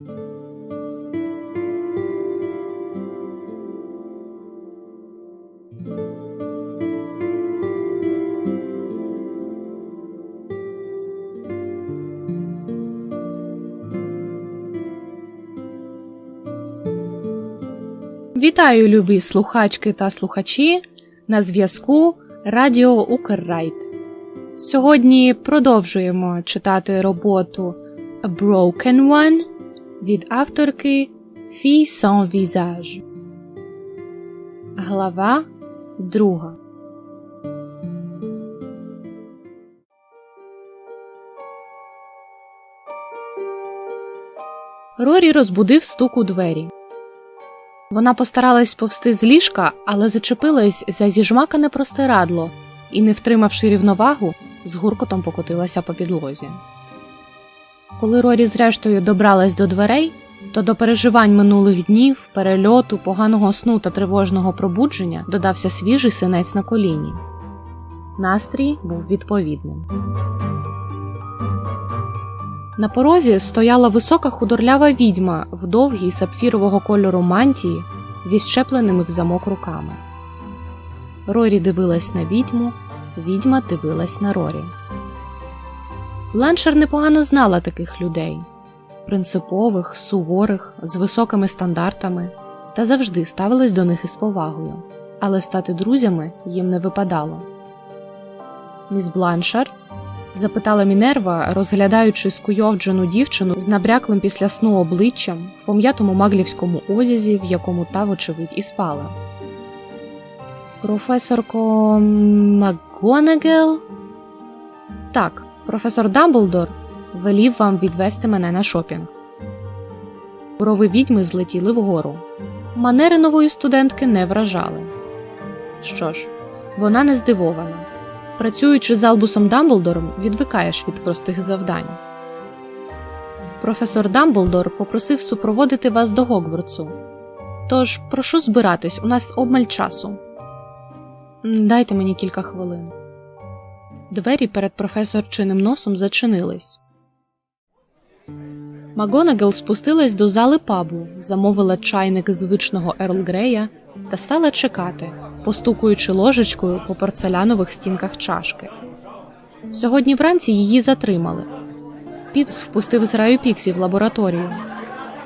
Вітаю, любі слухачки та слухачі на зв'язку Радіо Укррайт. Сьогодні продовжуємо читати роботу A Broken One від авторки Fille sans visage. Глава друга. Рорі розбудив стук у двері. Вона постаралась повсти з ліжка, але зачепилась за зіжмакане простирадло і, не втримавши рівновагу, з гуркотом покотилася по підлозі. Коли Рорі зрештою добралась до дверей, то до переживань минулих днів, перельоту, поганого сну та тривожного пробудження додався свіжий синець на коліні. Настрій був відповідним. На порозі стояла висока худорлява відьма в довгій сапфірового кольору мантії зі щепленими в замок руками. Рорі дивилась на відьму, відьма дивилась на Рорі. Бланшер непогано знала таких людей принципових, суворих, з високими стандартами, та завжди ставилась до них із повагою, але стати друзями їм не випадало. Міс Бланшар запитала Мінерва, розглядаючи скуйовджену дівчину з набряклим після сну обличчям в пом'ятому маглівському одязі, в якому та, вочевидь, і спала. Професорко МакГонагел? Так, професор Дамблдор велів вам відвести мене на шопінг. Брови відьми злетіли вгору. Манери нової студентки не вражали. Що ж, вона не здивована. Працюючи з Албусом Дамблдором, відвикаєш від простих завдань. Професор Дамблдор попросив супроводити вас до Гогвартсу. Тож прошу збиратись, у нас обмаль часу. Дайте мені кілька хвилин. Двері перед професорчиним носом зачинились. Магонагел спустилась до зали пабу, замовила чайник звичного Ерл Грея та стала чекати, постукуючи ложечкою по порцелянових стінках чашки. Сьогодні вранці її затримали. Півс впустив зграю Піксі в лабораторію.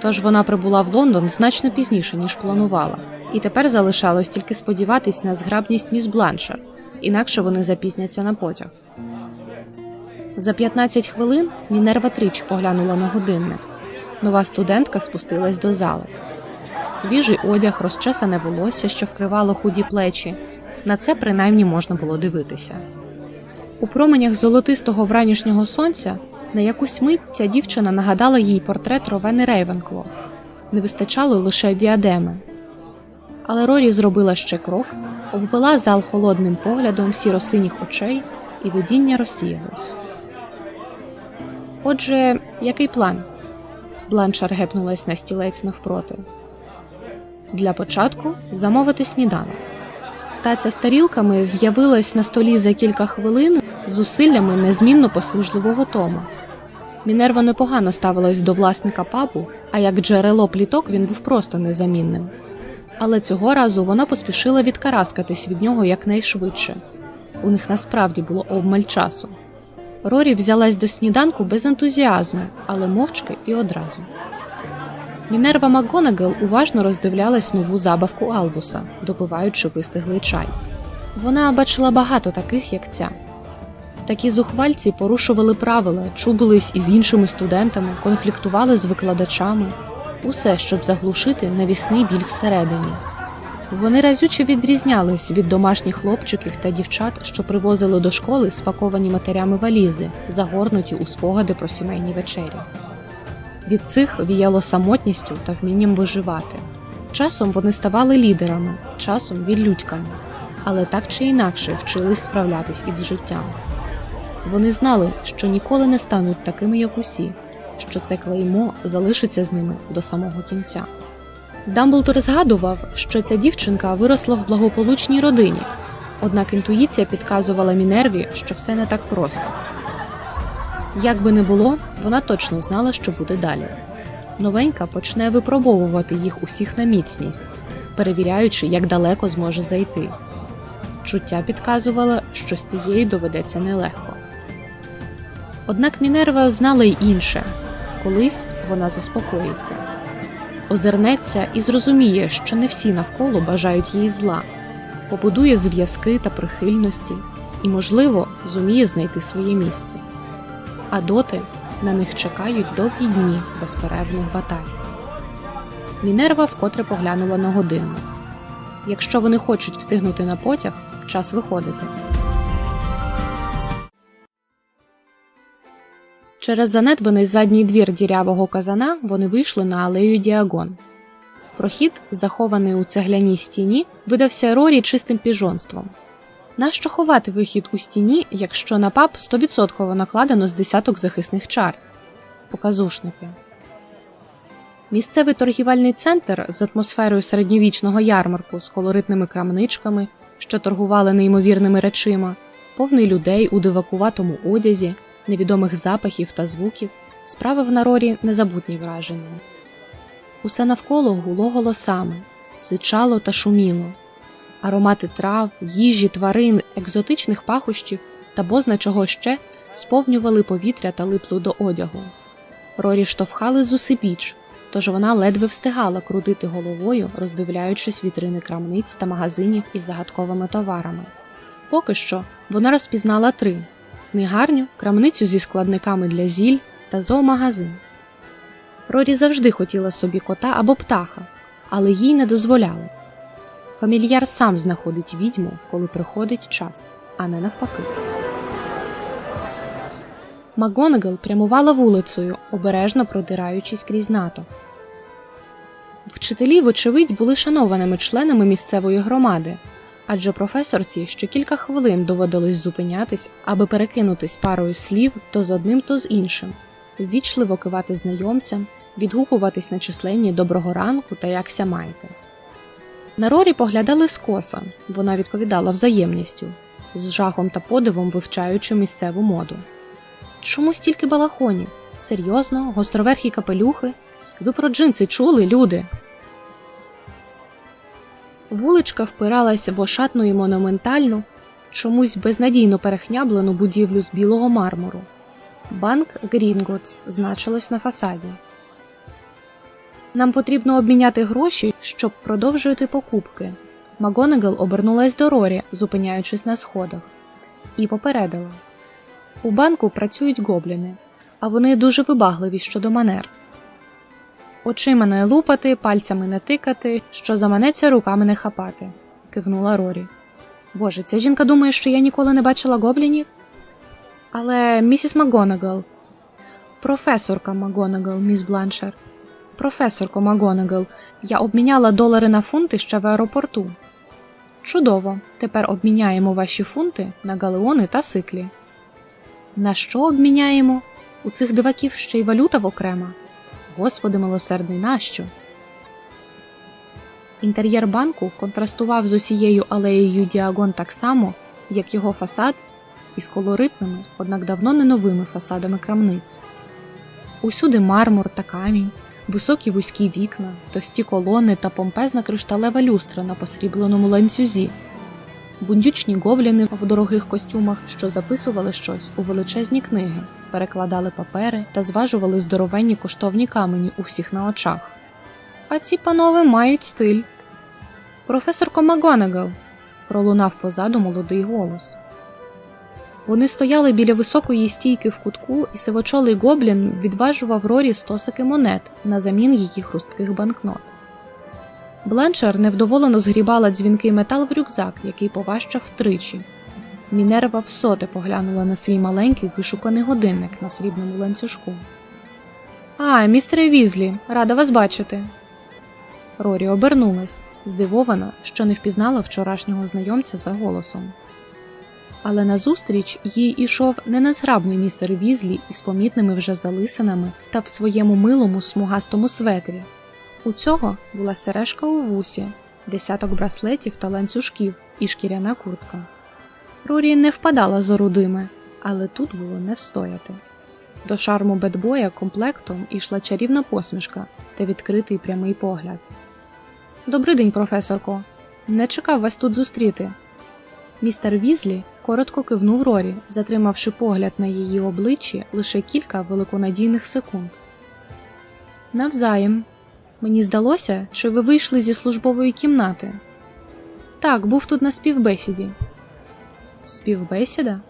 Тож вона прибула в Лондон значно пізніше, ніж планувала, і тепер залишалось тільки сподіватись на зграбність міс Бланшер, інакше вони запізняться на потяг. За 15 хвилин Мінерва трич поглянула на годинник. Нова студентка спустилась до зали. Свіжий одяг, розчесане волосся, що вкривало худі плечі. На це принаймні можна було дивитися. У променях золотистого вранішнього сонця на якусь мить ця дівчина нагадала їй портрет Ровени Рейвенкло. Не вистачало лише діадеми. Але Рорі зробила ще крок, обвела зал холодним поглядом сіро-синіх очей, і видіння розсіялось. Отже, який план? Бланшар гепнулась на стілець навпроти. Для початку замовити сніданок. Таця з тарілками з'явилась на столі за кілька хвилин з зусиллями незмінно послужливого Тома. Мінерва непогано ставилась до власника пабу, а як джерело пліток він був просто незамінним. Але цього разу вона поспішила відкараскатись від нього якнайшвидше. У них насправді було обмаль часу. Рорі взялась до сніданку без ентузіазму, але мовчки і одразу. Мінерва МакГонагел уважно роздивлялась нову забавку Албуса, допиваючи вистиглий чай. Вона бачила багато таких, як ця. Такі зухвальці порушували правила, чубились із іншими студентами, конфліктували з викладачами, усе, щоб заглушити навісний біль всередині. Вони разюче відрізнялись від домашніх хлопчиків та дівчат, що привозили до школи спаковані матерями валізи, загорнуті у спогади про сімейні вечері. Від цих віяло самотністю та вмінням виживати. Часом вони ставали лідерами, часом відлюдьками, але так чи інакше вчились справлятись із життям. Вони знали, що ніколи не стануть такими, як усі, що це клеймо залишиться з ними до самого кінця. Дамблдор згадував, що ця дівчинка виросла в благополучній родині, однак інтуїція підказувала Мінерві, що все не так просто. Як би не було, вона точно знала, що буде далі. новенька почне випробовувати їх усіх на міцність, перевіряючи, як далеко зможе зайти. Чуття підказувало, що з цією доведеться нелегко. Однак Мінерва знала й інше колись вона заспокоїться, озирнеться і зрозуміє, що не всі навколо бажають їй зла, побудує зв'язки та прихильності і, можливо, зуміє знайти своє місце. А доти на них чекають довгі дні безперервних баталій. Мінерва вкотре поглянула на годинник. Якщо вони хочуть встигнути на потяг, час виходити. Через занедбаний задній двір дірявого казана вони вийшли на алею Діагон. Прохід, захований у цегляній стіні, видався Рорі чистим піжонством. Нащо ховати вихід у стіні, якщо на пап 100% накладено з десяток захисних чар? Показушники. Місцевий торгівельний центр з атмосферою середньовічного ярмарку з колоритними крамничками, що торгували неймовірними речима, повний людей у дивакуватому одязі, невідомих запахів та звуків, справив на Рорі незабутні враження. Усе навколо гуло голосами, сичало та шуміло. Аромати трав, їжі, тварин, екзотичних пахощів та бозна чого ще сповнювали повітря та липли до одягу. Рорі штовхали зусибіч, тож вона ледве встигала крутити головою, роздивляючись вітрини крамниць та магазинів із загадковими товарами. Поки що вона розпізнала три: книгарню, крамницю зі складниками для зіль та зоомагазин. Рорі завжди хотіла собі кота або птаха, але їй не дозволяли. Фамільяр сам знаходить відьму, коли приходить час, а не навпаки. Макгонагал прямувала вулицею, обережно продираючись крізь НАТО. Вчителі, вочевидь, були шанованими членами місцевої громади, адже професорці ще кілька хвилин доводилось зупинятись, аби перекинутись парою слів то з одним, то з іншим, ввічливо кивати знайомцям, відгукуватись на численні доброго ранку та якся маєте. На Рорі поглядали скоса, вона відповідала взаємністю, з жахом та подивом вивчаючи місцеву моду. Чому стільки балахонів? Серйозно, гостроверхі капелюхи? Ви про джинси чули, люди? Вуличка впиралась в ошатну і монументальну, чомусь безнадійно перехняблену будівлю з білого мармуру. Банк Грінготс значилось на фасаді. Нам потрібно обміняти гроші, щоб продовжувати покупки. Магонегал обернулась до Рорі, зупиняючись на сходах, і попередила у банку працюють гобліни, а вони дуже вибагливі щодо манер. Очима не лупати, пальцями не тикати, що заманеться руками не хапати, кивнула Рорі. Боже, ця жінка думає, що я ніколи не бачила гоблінів? Але місіс Макгонагал, професорка Макгонагал, міс Бланшер, професорко Макгонагал, я обміняла долари на фунти ще в аеропорту. Чудово, тепер обміняємо ваші фунти на галеони та сиклі. На що обміняємо? У цих диваків ще й валюта в окрема. Господи милосердний, нащо? Інтер'єр банку контрастував з усією алеєю Діагон так само, як його фасад із колоритними, однак давно не новими фасадами крамниць. Усюди мармур та камінь, високі вузькі вікна, товсті колони та помпезна кришталева люстра на посрібленому ланцюзі, бундючні гобліни в дорогих костюмах, що записували щось у величезні книги, перекладали папери та зважували здоровенні коштовні камені у всіх на очах. А ці панове мають стиль. Професорко Макгонагал, пролунав позаду молодий голос. Вони стояли біля високої стійки в кутку, і сивочолий гоблін відважував Рорі стосики монет на замін її хрустких банкнот. Бленчер невдоволено згрібала дзвінкий метал в рюкзак, який поважчав втричі. Мінерва всоте поглянула на свій маленький вишуканий годинник на срібному ланцюжку. А, містере Візлі, рада вас бачити. Рорі обернулась, здивована, що не впізнала вчорашнього знайомця за голосом. Але назустріч їй ішов не незграбний містер Візлі із помітними вже залисинами та в своєму милому смугастому светрі. У цього була сережка у вусі, десяток браслетів та ланцюжків і шкіряна куртка. Рорі не впадала з орудими, але тут було не встояти. До шарму бедбоя комплектом ішла чарівна посмішка та відкритий прямий погляд. Добрий день, професорко. Не чекав вас тут зустріти. Містер Візлі коротко кивнув Рорі, затримавши погляд на її обличчі лише кілька великонадійних секунд. Навзаєм. Мені здалося, що ви вийшли зі службової кімнати. Так, був тут на співбесіді. Співбесіда?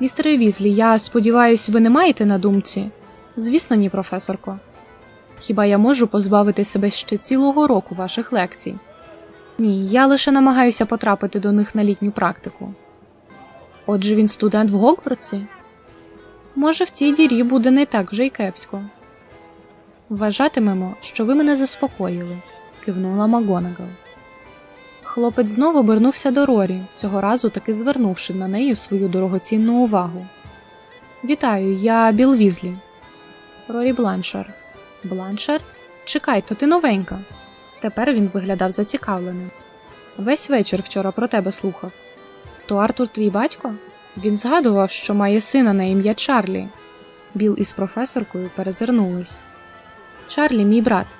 Містере Візлі, я сподіваюся, ви не маєте на думці? Звісно, ні, професорко. Хіба я можу позбавити себе ще цілого року ваших лекцій? Ні, я лише намагаюся потрапити до них на літню практику. Отже, він студент в Гогвартсі? Може, в цій дірі буде не так вже й кепсько. Вважатимемо, що ви мене заспокоїли, кивнула Магонагал. Хлопець знову обернувся до Рорі, цього разу таки звернувши на неї свою дорогоцінну увагу. Вітаю, я Біл Візлі. Рорі Бланшар. Бланшар? Чекай, то ти новенька. Тепер він виглядав зацікавленим. Весь вечір вчора про тебе слухав. То Артур твій батько? Він згадував, що має сина на ім'я Чарлі. Біл із професоркою перезирнулись. Чарлі, мій брат.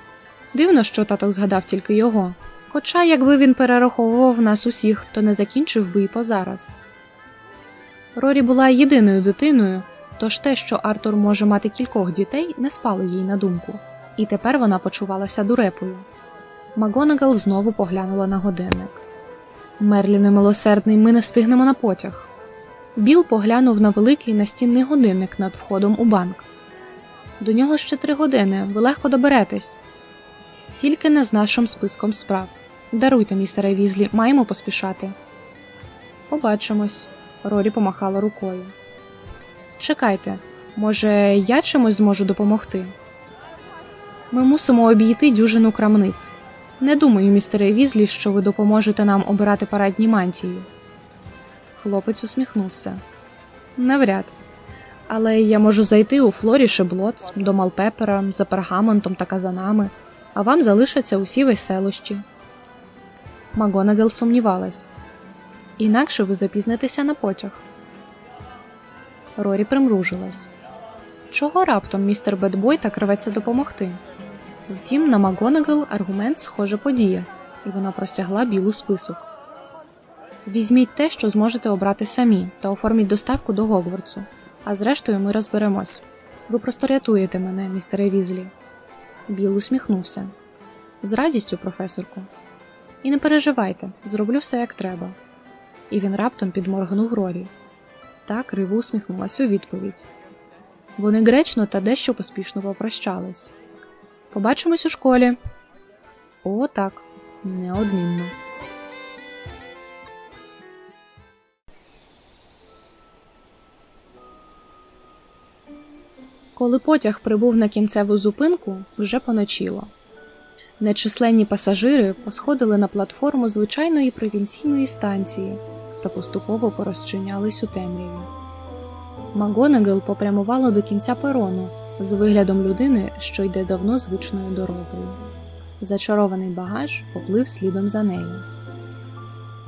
Дивно, що таток згадав тільки його. Хоча, якби він перераховував нас усіх, то не закінчив би і позараз. Рорі була єдиною дитиною, тож те, що Артур може мати кількох дітей, не спало їй на думку, і тепер вона почувалася дурепою. Магонагал знову поглянула на годинник. Мерлі немилосердний, ми не встигнемо на потяг. Біл поглянув на великий настінний годинник над входом у банк. До нього ще три години, ви легко доберетесь. Тільки не з нашим списком справ. Даруйте, містере Візлі, маємо поспішати. Побачимось. Рорі помахала рукою. Чекайте, може, я чимось зможу допомогти? Ми мусимо обійти дюжину крамниць. Не думаю, містере Візлі, що ви допоможете нам обирати парадні мантії. Хлопець усміхнувся. Навряд. Але я можу зайти у Флорі Шеблоц, до Малпепера, за пергаментом та казанами, а вам залишаться усі веселощі. Магонагел сумнівалась. Інакше ви запізнитеся на потяг. Рорі примружилась. Чого раптом містер Бедбой так рветься допомогти? Втім, на Магонагел аргумент схоже подія, і вона простягла білу список. Візьміть те, що зможете обрати самі, та оформіть доставку до Гогвартсу. А зрештою ми розберемось. Ви просто рятуєте мене, містере Візлі. Біл усміхнувся. З радістю, професорку. І не переживайте, зроблю все як треба. І він раптом підморгнув Рорі. Та криво усміхнулась у відповідь. Вони гречно та дещо поспішно попрощались. Побачимось у школі. О, так, неодмінно. Коли потяг прибув на кінцеву зупинку, вже поночило. Нечисленні пасажири посходили на платформу звичайної провінційної станції та поступово порозчинялись у темряві. Магонагел попрямувала до кінця перону з виглядом людини, що йде давно звичною дорогою. Зачарований багаж поплив слідом за нею.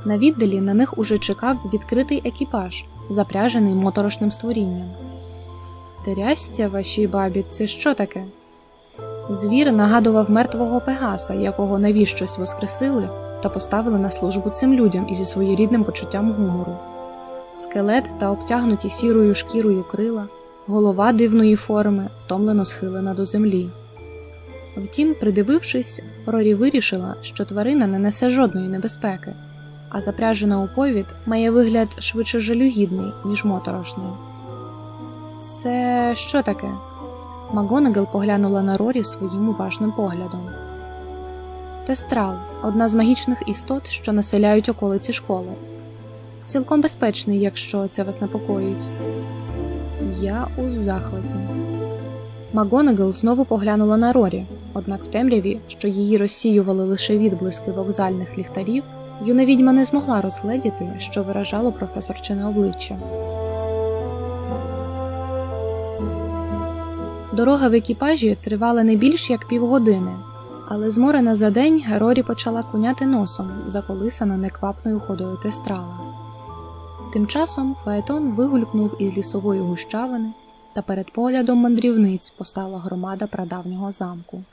На віддалі на них уже чекав відкритий екіпаж, запряжений моторошним створінням. Терястя вашій бабі, це що таке? Звір нагадував мертвого Пегаса, якого навіщось воскресили та поставили на службу цим людям ізі своєрідним почуттям гумору. Скелет та обтягнуті сірою шкірою крила, голова дивної форми, втомлено схилена до землі. Втім, придивившись, Рорі вирішила, що тварина не несе жодної небезпеки, а запряжена у повід має вигляд швидше жалюгідний, ніж моторошний. Це що таке? Магонагел поглянула на Рорі своїм уважним поглядом. Тестрал одна з магічних істот, що населяють околиці школи. Цілком безпечний, якщо це вас непокоїть. Я у захваті. Магонагел знову поглянула на Рорі, однак в темряві, що її розсіювали лише відблиски вокзальних ліхтарів, юна відьма не змогла розгледіти, що виражало професорчине обличчя. Дорога в екіпажі тривала не більш як півгодини, але зморена за день Рорі почала куняти носом, заколисана неквапною ходою тестрала. Тим часом Фаетон вигулькнув із лісової гущавини та перед поглядом мандрівниць постала громада прадавнього замку.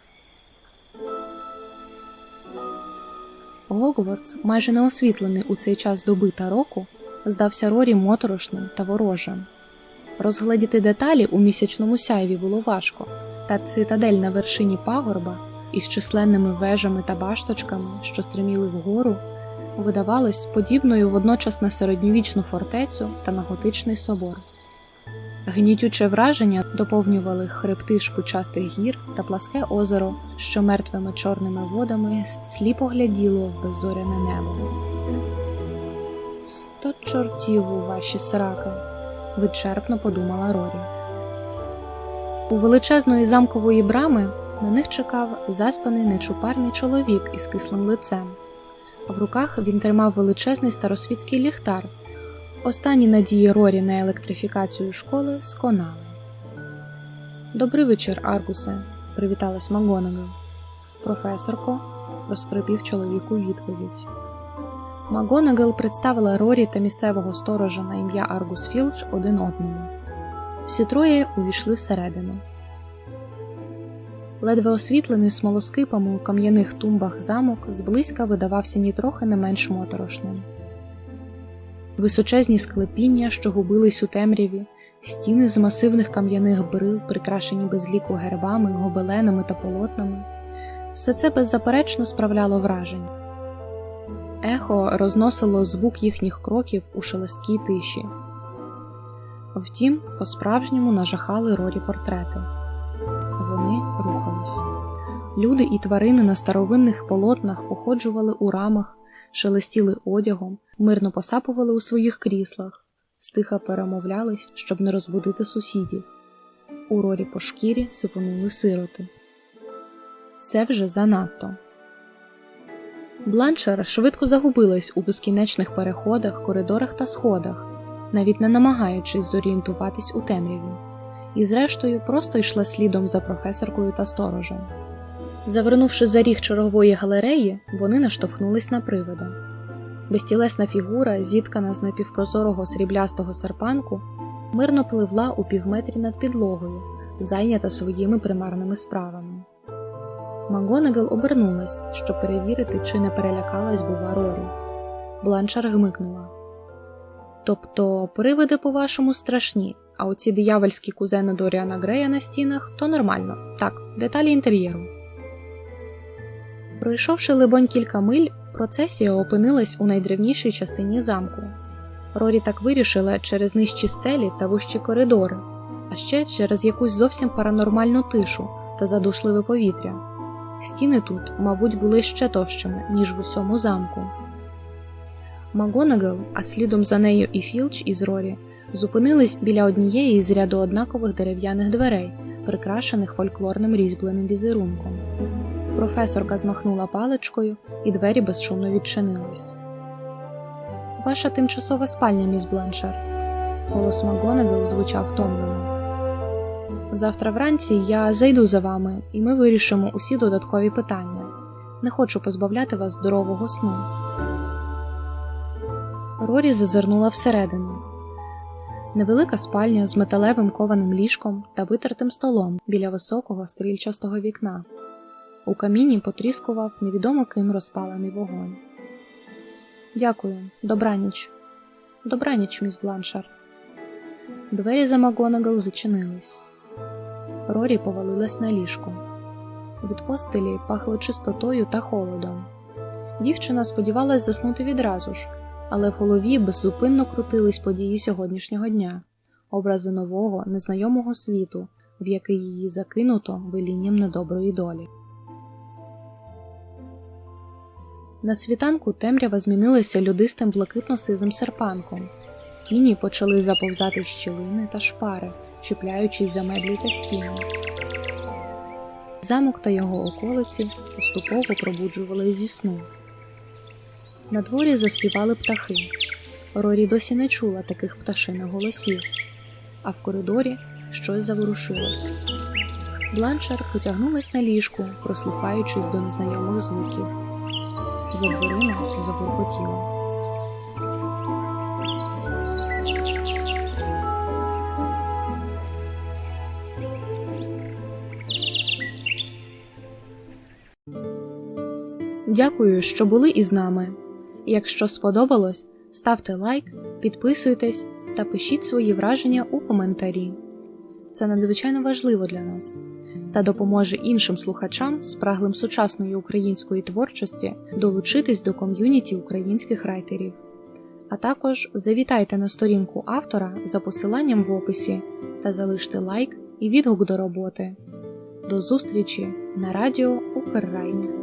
Гогвартс, майже не освітлений у цей час доби та року, здався Рорі моторошним та ворожим. Розгледіти деталі у місячному сяйві було важко, та цитадель на вершині пагорба із численними вежами та башточками, що стриміли вгору, видавалась подібною водночас на середньовічну фортецю та на готичний собор. Гнітюче враження доповнювали хребти шпичастих гір та пласке озеро, що мертвими чорними водами сліпо гляділо в беззоряне небо. Сто чортів у ваші сраки, вичерпно подумала Рорі. У величезної замкової брами на них чекав заспаний нечупарний чоловік із кислим лицем. В руках він тримав величезний старосвітський ліхтар. Останні надії Рорі на електрифікацію школи сконали. Добрий вечір, Аргусе, привіталась Макгонагал. Професорко, розкрипів чоловіку відповідь. Макгонагал представила Рорі та місцевого сторожа на ім'я Аргус Філч один одному. Всі троє увійшли всередину. Ледве освітлений смолоскипами у кам'яних тумбах замок зблизька видавався нітрохи не менш моторошним. Височезні склепіння, що губились у темряві, стіни з масивних кам'яних брил, прикрашені безліку гербами, гобеленами та полотнами, все це беззаперечно справляло враження. Ехо розносило звук їхніх кроків у шелесткій тиші. Втім, по-справжньому нажахали рорі портрети. Вони рухались. Люди і тварини на старовинних полотнах походжували у рамах, шелестіли одягом, мирно посапували у своїх кріслах, стиха перемовлялись, щоб не розбудити сусідів. У рорі по шкірі сипонули сироти. Це вже занадто. Бланшер швидко загубилась у безкінечних переходах, коридорах та сходах, навіть не намагаючись зорієнтуватись у темряві, і, зрештою, просто йшла слідом за професоркою та сторожем. Завернувши за ріг чергової галереї, вони наштовхнулись на привида. Безтілесна фігура, зіткана з напівпрозорого сріблястого серпанку, мирно пливла у півметрі над підлогою, зайнята своїми примарними справами. Макгонагал обернулась, щоб перевірити, чи не перелякалась бува Рорі. Бланшар гмикнула. Тобто, привиди, по-вашому, страшні, а оці диявольські кузени Доріана Грея на стінах то нормально. Так, деталі інтер'єру. Пройшовши либонь кілька миль, процесія опинилась у найдревнішій частині замку. Рорі так вирішила через нижчі стелі та вущі коридори, а ще через якусь зовсім паранормальну тишу та задушливе повітря. Стіни тут, мабуть, були ще товщими, ніж в усьому замку. Магонагал, а слідом за нею і Філч із Рорі, зупинились біля однієї з ряду однакових дерев'яних дверей, прикрашених фольклорним різьбленим візерунком. Професорка змахнула паличкою, і двері безшумно відчинились. Ваша тимчасова спальня, міс Бленшер. Голос Макгонагал звучав втомлено. Завтра вранці я зайду за вами, і ми вирішимо усі додаткові питання. Не хочу позбавляти вас здорового сну. Рорі зазирнула всередину. Невелика спальня з металевим кованим ліжком та витертим столом біля високого стрільчастого вікна. У каміні потріскував невідомо ким розпалений вогонь. Дякую, добраніч. Добраніч, міс Бланшар. Двері за Макгонагал зачинились. Рорі повалилась на ліжко. Від постелі пахло чистотою та холодом. Дівчина сподівалась заснути відразу ж, але в голові беззупинно крутились події сьогоднішнього дня, образи нового, незнайомого світу, в який її закинуто велінням недоброї долі. На світанку темрява змінилася людистим блакитно-сизим серпанком. Тіні почали заповзати в щілини та шпари, чіпляючись за меблі та стіни. Замок та його околиці поступово пробуджували зі сну. На дворі заспівали птахи. Рорі досі не чула таких пташиних голосів, а в коридорі щось заворушилось. Бланшар потягнулась на ліжку, прослухаючись до незнайомих звуків. За дверима забуркотіло. Дякую, що були із нами. Якщо сподобалось, ставте лайк, підписуйтесь та пишіть свої враження у коментарі. Це надзвичайно важливо для нас та допоможе іншим слухачам, спраглим сучасної української творчості, долучитись до ком'юніті українських райтерів. А також завітайте на сторінку автора за посиланням в описі та залиште лайк і відгук до роботи. До зустрічі на радіо Укррайт.